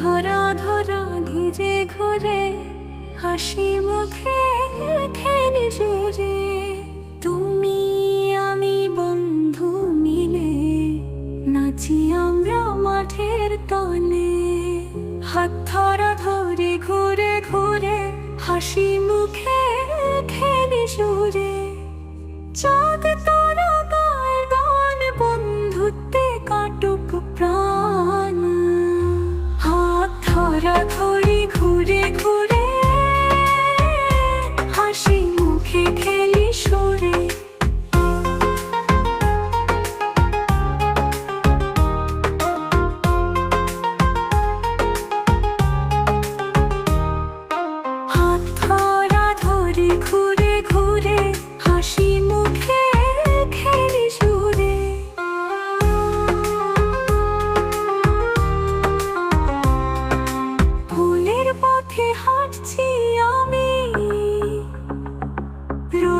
ধরা ধরা ভিজে ঘুরে, হাসি মুখে খেলি জুড়ে তুমি, আমি, বন্ধু মিলে নাচি আমরা মাঠের তলে। হাত ধরা ধরে, ঘুরে ঘুরে, হাসি মুখে খেলি সুরে চাঁদ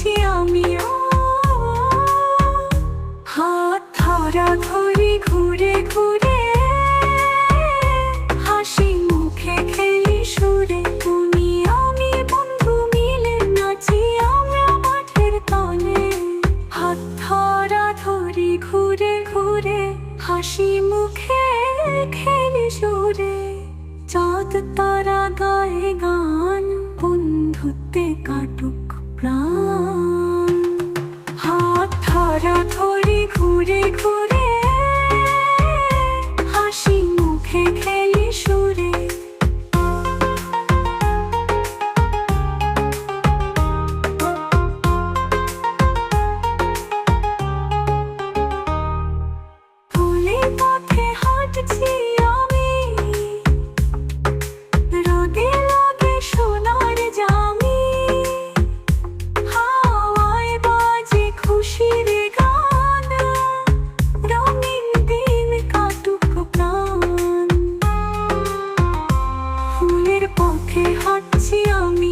হাঁটছি আমিও। হাত ধরা ধরি ঘুরে ঘুরে, হাসি মুখে খেলি সুরে তুমি আমি বন্ধু মিলে নাচি মাঠের হাত ধরা ধরি ঘুরে ঘুরে, হাসি মুখে খেলি সুরে। চাঁদ তারা গায়ে গান বন্ধুত্বে কাটুক প্রাণ। পাচ্ছি আমি